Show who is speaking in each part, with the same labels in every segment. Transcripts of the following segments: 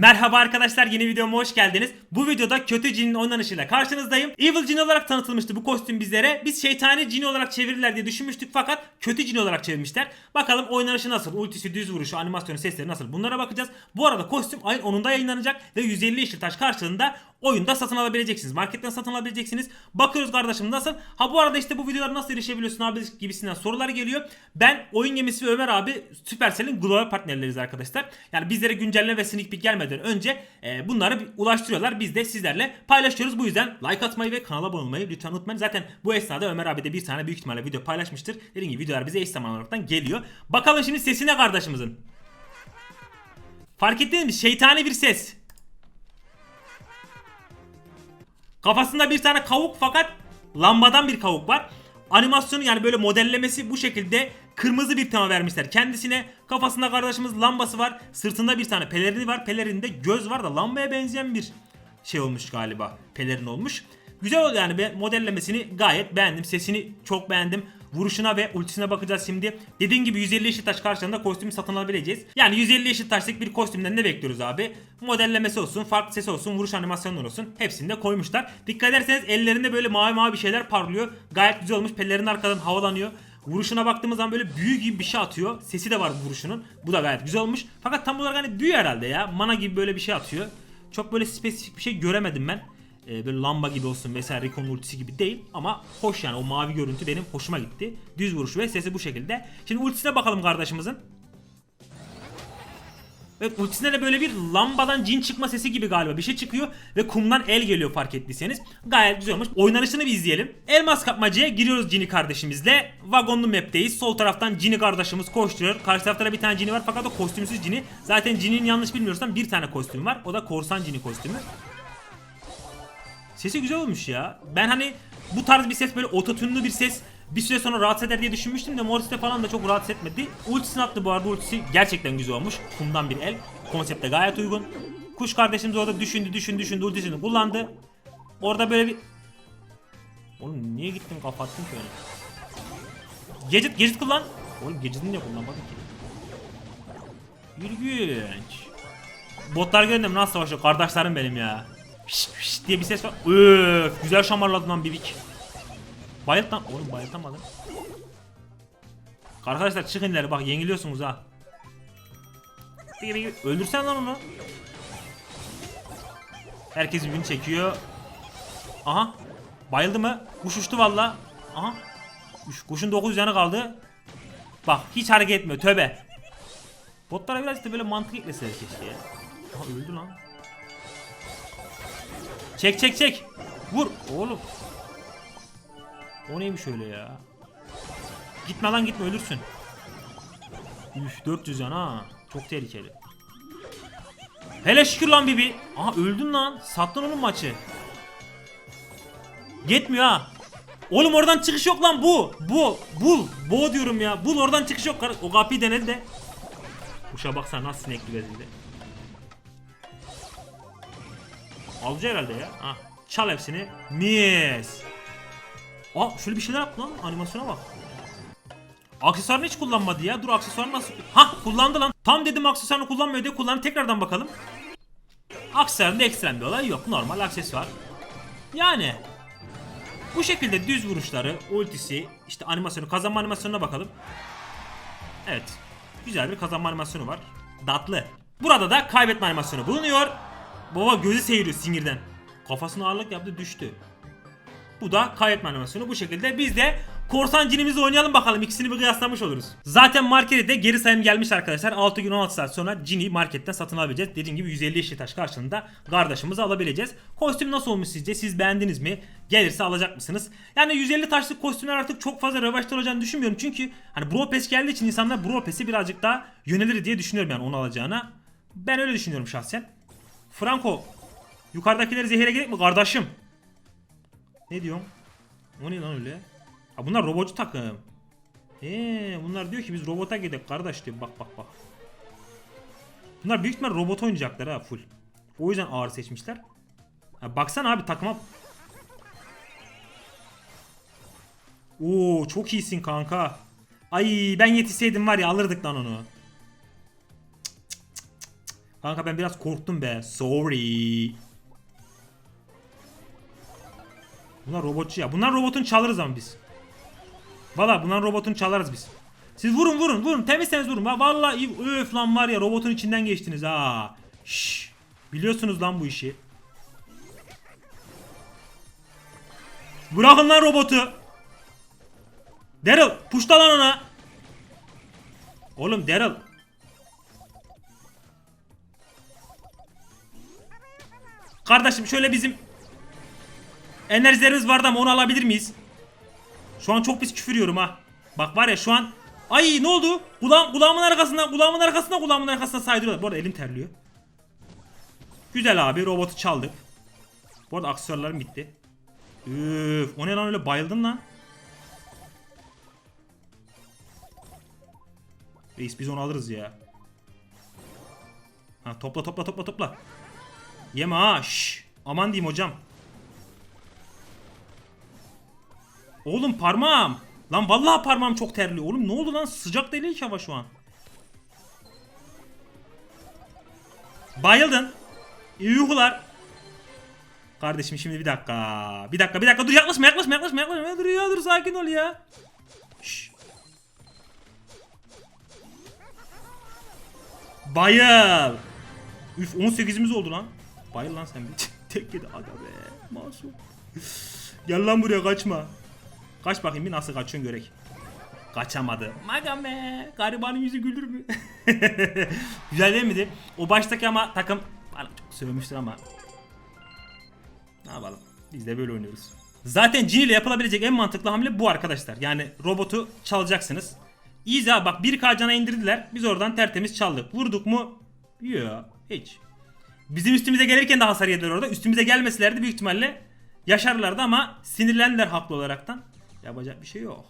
Speaker 1: Merhaba arkadaşlar yeni videoma hoş geldiniz. Bu videoda kötü cinin oynanışıyla karşınızdayım. Evil Cin olarak tanıtılmıştı bu kostüm bizlere. Biz şeytani cin olarak çevirirler diye düşünmüştük fakat kötü cin olarak çevirmişler. Bakalım oynanışı nasıl, ultisi, düz vuruşu, animasyonu, sesleri nasıl bunlara bakacağız. Bu arada kostüm ayın 10'unda yayınlanacak ve 150 yeşil taş karşılığında oyunda satın alabileceksiniz. Marketten satın alabileceksiniz. Bakıyoruz kardeşim nasıl? Ha bu arada işte bu videolara nasıl erişebiliyorsun abi gibisinden sorular geliyor. Ben oyun gemisi ve Ömer abi Supercell'in global partnerleriyiz arkadaşlar. Yani bizlere güncelleme ve sneak peek gelmeden önce e, bunları ulaştırıyorlar. Biz de sizlerle paylaşıyoruz. Bu yüzden like atmayı ve kanala abone olmayı lütfen unutmayın. Zaten bu esnada Ömer abi de bir tane büyük ihtimalle video paylaşmıştır. Dediğim gibi videolar bize eş zamanlı olarak geliyor. Bakalım şimdi sesine kardeşimizin. Fark ettiniz mi? Şeytani bir ses. Kafasında bir tane kavuk fakat lambadan bir kavuk var. Animasyonu yani böyle modellemesi bu şekilde kırmızı bir tema vermişler. Kendisine kafasında kardeşimiz lambası var. Sırtında bir tane pelerini var. Pelerinde göz var da lambaya benzeyen bir şey olmuş galiba. Pelerin olmuş. Güzel oldu yani modellemesini gayet beğendim. Sesini çok beğendim. Vuruşuna ve ultisine bakacağız şimdi. Dediğim gibi 150 yeşil taş karşılığında kostümü satın alabileceğiz. Yani 150 yeşil taşlık bir kostümden ne bekliyoruz abi? Modellemesi olsun, farklı sesi olsun, vuruş animasyonları olsun. Hepsini de koymuşlar. Dikkat ederseniz ellerinde böyle mavi mavi bir şeyler parlıyor. Gayet güzel olmuş. Pellerin arkadan havalanıyor. Vuruşuna baktığımız zaman böyle büyü gibi bir şey atıyor. Sesi de var vuruşunun. Bu da gayet güzel olmuş. Fakat tam olarak hani büyü herhalde ya. Mana gibi böyle bir şey atıyor. Çok böyle spesifik bir şey göremedim ben. Ee, böyle lamba gibi olsun vesaire Rico'nun ultisi gibi değil ama hoş yani o mavi görüntü benim hoşuma gitti. Düz vuruş ve sesi bu şekilde. Şimdi ultisine bakalım kardeşimizin. Evet ultisinde de böyle bir lambadan cin çıkma sesi gibi galiba bir şey çıkıyor ve kumdan el geliyor fark ettiyseniz. Gayet güzel olmuş. Oynanışını bir izleyelim. Elmas kapmacaya giriyoruz Cini kardeşimizle. Vagonlu map'teyiz. Sol taraftan Cini kardeşimiz koşturuyor. Karşı tarafta bir tane Cini var fakat o kostümsüz Cini. Zaten Cini'nin yanlış bilmiyorsam bir tane kostümü var. O da korsan Cini kostümü. Sesi güzel olmuş ya. Ben hani bu tarz bir ses böyle ototünlü bir ses bir süre sonra rahatsız eder diye düşünmüştüm de Morris'te falan da çok rahatsız etmedi. Ultisini attı bu arada ultisi gerçekten güzel olmuş. Kumdan bir el. Konsepte gayet uygun. Kuş kardeşimiz orada düşündü düşündü düşündü ultisini kullandı. Orada böyle bir... Oğlum niye gittim kapattın ki öyle? Gadget, gadget kullan. Oğlum gadget'ini niye kullanmadın ki? İlginç. Botlar gördüm nasıl savaşıyor kardeşlerim benim ya. Şşt diye bir ses var. Öf, güzel şamarladın lan bibik. Bayılt lan. Oğlum bayıltamadım. Arkadaşlar çıkın ileri bak yeniliyorsunuz ha. Öldürsen lan onu. Herkes birbirini çekiyor. Aha. Bayıldı mı? Kuş uçtu valla. Aha. Kuşun 900 yanı kaldı. Bak hiç hareket etmiyor töbe. Botlara biraz da böyle mantık ekleseler keşke ya. Aha öldü lan. Çek çek çek. Vur. Oğlum. O neymiş öyle ya? Gitme lan gitme ölürsün. Üf 400 yan ha. Çok tehlikeli. Hele şükür lan Bibi. Aha öldün lan. Sattın onun maçı. Yetmiyor ha. Oğlum oradan çıkış yok lan bu. Bu. Bul. Bu diyorum ya. Bul oradan çıkış yok. O kapıyı denedi de. Kuşa baksana nasıl sinekli bezildi. Alıcı herhalde ya. Ha. Çal hepsini. Mis. Aa şöyle bir şeyler yaptı lan. Animasyona bak. Aksesuarını hiç kullanmadı ya. Dur aksesuarını nasıl... Ha kullandı lan. Tam dedim aksesuarını kullanmıyor diye kullandı. Tekrardan bakalım. Aksesuarında ekstrem bir olay yok. Normal aksesuar. Yani. Bu şekilde düz vuruşları, ultisi, işte animasyonu, kazanma animasyonuna bakalım. Evet. Güzel bir kazanma animasyonu var. Datlı. Burada da kaybetme animasyonu bulunuyor. Baba gözü seyiriyor sinirden. Kafasına ağırlık yaptı düştü. Bu da kaybetme animasyonu bu şekilde. Biz de korsan cinimizi oynayalım bakalım. İkisini bir kıyaslamış oluruz. Zaten markete de geri sayım gelmiş arkadaşlar. 6 gün 16 saat sonra cini marketten satın alabileceğiz. Dediğim gibi 150 yeşil taş karşılığında kardeşimizi alabileceğiz. Kostüm nasıl olmuş sizce? Siz beğendiniz mi? Gelirse alacak mısınız? Yani 150 taşlık kostümler artık çok fazla revaçta olacağını düşünmüyorum. Çünkü hani Brawl Pass geldiği için insanlar Brawl Pass'e birazcık daha yönelir diye düşünüyorum yani onu alacağına. Ben öyle düşünüyorum şahsen. Franco yukarıdakileri zehire gerek mi kardeşim? Ne diyorsun? O ne lan öyle? Ha bunlar robotçu takım. Eee bunlar diyor ki biz robota gidelim kardeş diyor. Bak bak bak. Bunlar büyük ihtimal robot oynayacaklar ha full. O yüzden ağır seçmişler. Ha, baksana abi takıma. Oo çok iyisin kanka. Ay ben yetişseydim var ya alırdık lan onu. Kanka ben biraz korktum be. Sorry. Bunlar robotçu ya. Bunlar robotun çalarız ama biz. Valla bunlar robotun çalarız biz. Siz vurun vurun vurun temiz temiz vurun. Va- Vallahi iyi- öf lan var ya robotun içinden geçtiniz ha. Şşş. Biliyorsunuz lan bu işi. Bırakın lan robotu. Daryl puşla lan ona. Oğlum Daryl. Kardeşim şöyle bizim enerjilerimiz vardı ama onu alabilir miyiz? Şu an çok pis küfür yiyorum ha. Bak var ya şu an Ay ne oldu? Kulağım, kulağımın arkasından, kulağımın arkasından, kulağımın arkasından saydırıyorlar. Bu arada elim terliyor. Güzel abi robotu çaldık. Bu arada aksesuarlarım bitti. Üf, o ne lan öyle bayıldın lan. Reis biz onu alırız ya. Ha topla topla topla topla. Yeme ha. Aman diyeyim hocam. Oğlum parmağım. Lan vallahi parmağım çok terliyor. Oğlum ne oldu lan? Sıcak değil ki hava şu an. Bayıldın. Yuhular. Kardeşim şimdi bir dakika. Bir dakika bir dakika dur yaklaşma yaklaşma yaklaşma yaklaşma. Dur ya dur sakin ol ya. Şş. Bayıl. Üf 18'imiz oldu lan. Bayıl lan sen bir. Tek yedi aga be. Masum. Gel lan buraya kaçma. Kaç bakayım bir nasıl kaçıyorsun görek. Kaçamadı. Maga be. Garibanın yüzü gülür mü? Güzel değil miydi? O baştaki ama takım bana çok sövmüştür ama. Ne yapalım? Biz de böyle oynuyoruz. Zaten Genie ile yapılabilecek en mantıklı hamle bu arkadaşlar. Yani robotu çalacaksınız. Abi bak 1K cana indirdiler. Biz oradan tertemiz çaldık. Vurduk mu? Yok. Hiç. Bizim üstümüze gelirken de hasar yediler orada. Üstümüze gelmeselerdi büyük ihtimalle yaşarlardı ama sinirlendiler haklı olaraktan. Yapacak bir şey yok.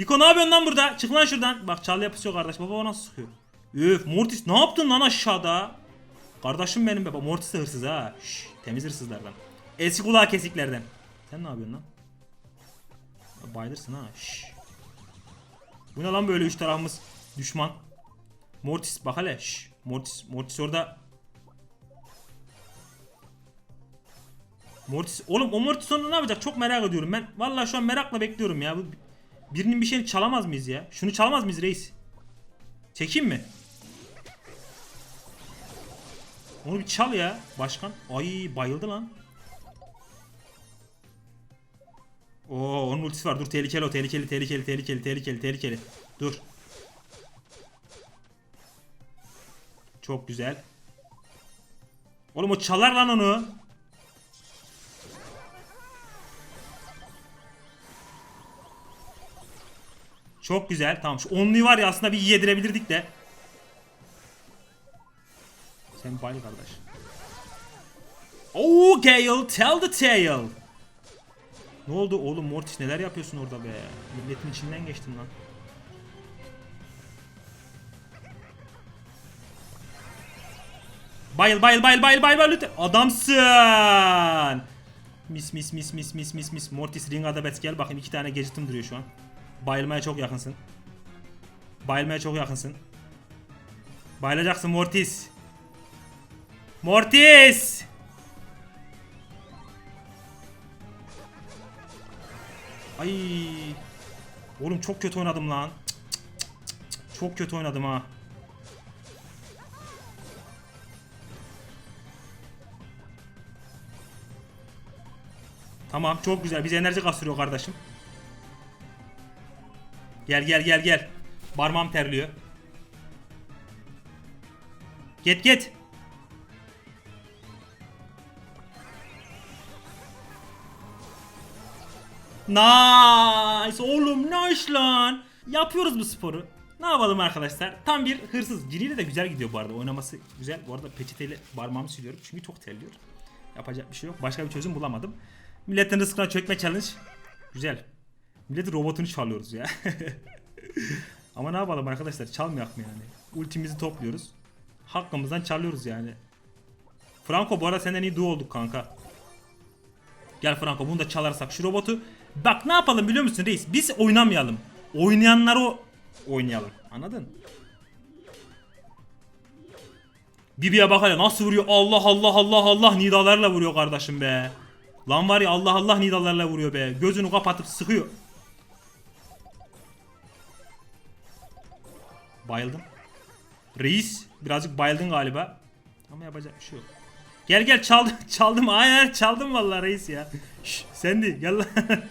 Speaker 1: Rico ne yapıyorsun lan burada? Çık lan şuradan. Bak çal yapısı yok kardeş. Baba o nasıl sıkıyor? Üf Mortis ne yaptın lan aşağıda? Kardeşim benim be. Bak, Mortis de hırsız ha. Şş, temiz hırsızlardan. Eski kulağı kesiklerden. Sen ne yapıyorsun lan? Bayılırsın ha. Şş. Bu ne lan böyle üç tarafımız düşman. Mortis bak hele. Şş. Mortis, Mortis orada Mortis oğlum o Mortis ne yapacak çok merak ediyorum ben. Vallahi şu an merakla bekliyorum ya. Bu birinin bir şeyini çalamaz mıyız ya? Şunu çalamaz mıyız reis? Çekeyim mi? Onu bir çal ya başkan. Ay bayıldı lan. Oo onun ultisi var. Dur tehlikeli o tehlikeli tehlikeli tehlikeli tehlikeli tehlikeli. Dur. Çok güzel. Oğlum o çalar lan onu. Çok güzel. Tamam şu onluyu var ya aslında bir yedirebilirdik de. Sen bayıl kardeş. Oh Gale tell the tale. Ne oldu oğlum Mortis neler yapıyorsun orada be? Milletin içinden geçtin lan. Bayıl bayıl bayıl bayıl bayıl bayıl lütfen. Adamsın. Mis mis mis mis mis mis mis. Mortis ring adabet gel bakayım iki tane gadgetim duruyor şu an. Bayılmaya çok yakınsın. Bayılmaya çok yakınsın. Bayılacaksın Mortis. Mortis! Ay. Oğlum çok kötü oynadım lan. Çok kötü oynadım ha. Tamam çok güzel. Biz enerji kastırıyor kardeşim. Gel gel gel gel. Parmağım terliyor. Git git. Nice oğlum nice lan. Yapıyoruz bu sporu. Ne yapalım arkadaşlar? Tam bir hırsız. Ciriyle de güzel gidiyor bu arada. Oynaması güzel. Bu arada peçeteyle parmağımı siliyorum. Çünkü çok terliyor. Yapacak bir şey yok. Başka bir çözüm bulamadım. Milletin rızkına çökme challenge. Güzel. Milletin robotunu çalıyoruz ya. Ama ne yapalım arkadaşlar? Çalmayak mı yani? Ultimizi topluyoruz. Hakkımızdan çalıyoruz yani. Franco bu arada senden iyi duo olduk kanka. Gel Franco bunu da çalarsak şu robotu. Bak ne yapalım biliyor musun reis? Biz oynamayalım. Oynayanları o oynayalım. Anladın? Bibi'ye bak hele nasıl vuruyor. Allah Allah Allah Allah nidalarla vuruyor kardeşim be. Lan var ya Allah Allah nidalarla vuruyor be. Gözünü kapatıp sıkıyor. Bayıldım. Reis birazcık bayıldın galiba. Ama yapacak bir şey yok. Gel gel çaldım çaldım aynen çaldım vallahi reis ya. Şş, sen de gel lan.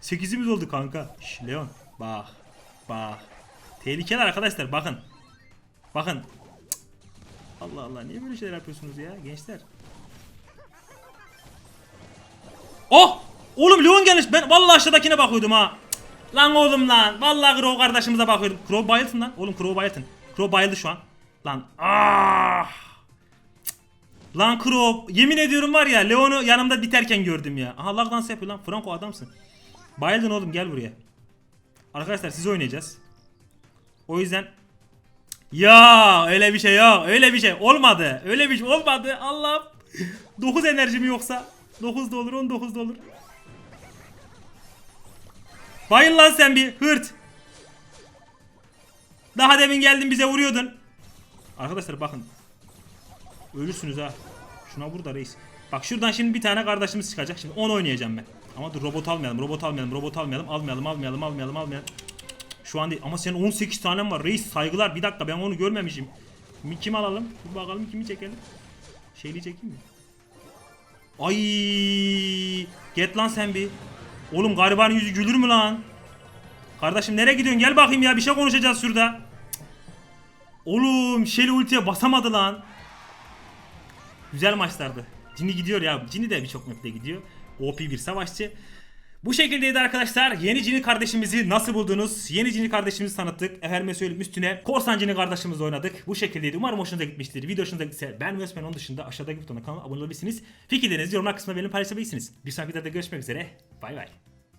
Speaker 1: Sekizimiz oldu kanka. Şş, Leon bak bak. Tehlikeli arkadaşlar bakın. Bakın. Cık. Allah Allah niye böyle şeyler yapıyorsunuz ya gençler? Oh! Oğlum Leon gelmiş. Ben vallahi aşağıdakine bakıyordum ha. Lan oğlum lan. Vallahi Crow kardeşimize bakıyordum. Crow bayıltın lan. Oğlum Crow bayıltın. Crow bayıldı şu an. Lan. Ah! Lan Crow. Yemin ediyorum var ya Leon'u yanımda biterken gördüm ya. Aha lag dans yapıyor lan. Franco adamsın. Bayıldın oğlum gel buraya. Arkadaşlar siz oynayacağız. O yüzden ya öyle bir şey yok. Öyle bir şey olmadı. Öyle bir şey olmadı. Allah'ım. 9 enerjim yoksa 9 da olur 19 da olur. Bayıl lan sen bir hırt. Daha demin geldin bize vuruyordun. Arkadaşlar bakın. Ölürsünüz ha. Şuna vur da reis. Bak şuradan şimdi bir tane kardeşimiz çıkacak. Şimdi 10 oynayacağım ben. Ama dur robot almayalım. Robot almayalım. Robot almayalım. Almayalım. Almayalım. Almayalım. Almayalım. Şu an değil. Ama senin 18 tanem var. Reis saygılar. Bir dakika ben onu görmemişim. Mi- Kim alalım? Bir bakalım kimi çekelim. Şeyli çekeyim mi? Ay, get lan sen bir. Oğlum garibanın yüzü gülür mü lan? Kardeşim nereye gidiyorsun? Gel bakayım ya bir şey konuşacağız şurada. Oğlum Shelly ultiye basamadı lan. Güzel maçlardı. Cini gidiyor ya. Cini de birçok map'te gidiyor. OP bir savaşçı. Bu şekildeydi arkadaşlar. Yeni Cini kardeşimizi nasıl buldunuz? Yeni Cini kardeşimizi tanıttık. Efendime söyleyeyim üstüne Korsan Cini kardeşimizle oynadık. Bu şekildeydi. Umarım hoşunuza gitmiştir. Video hoşunuza gittiyse ben ve Osman onun dışında aşağıdaki butona kanalıma abone olabilirsiniz. Fikirlerinizi yorumlar kısmına benimle paylaşabilirsiniz. Bir sonraki videoda görüşmek üzere. 拜拜。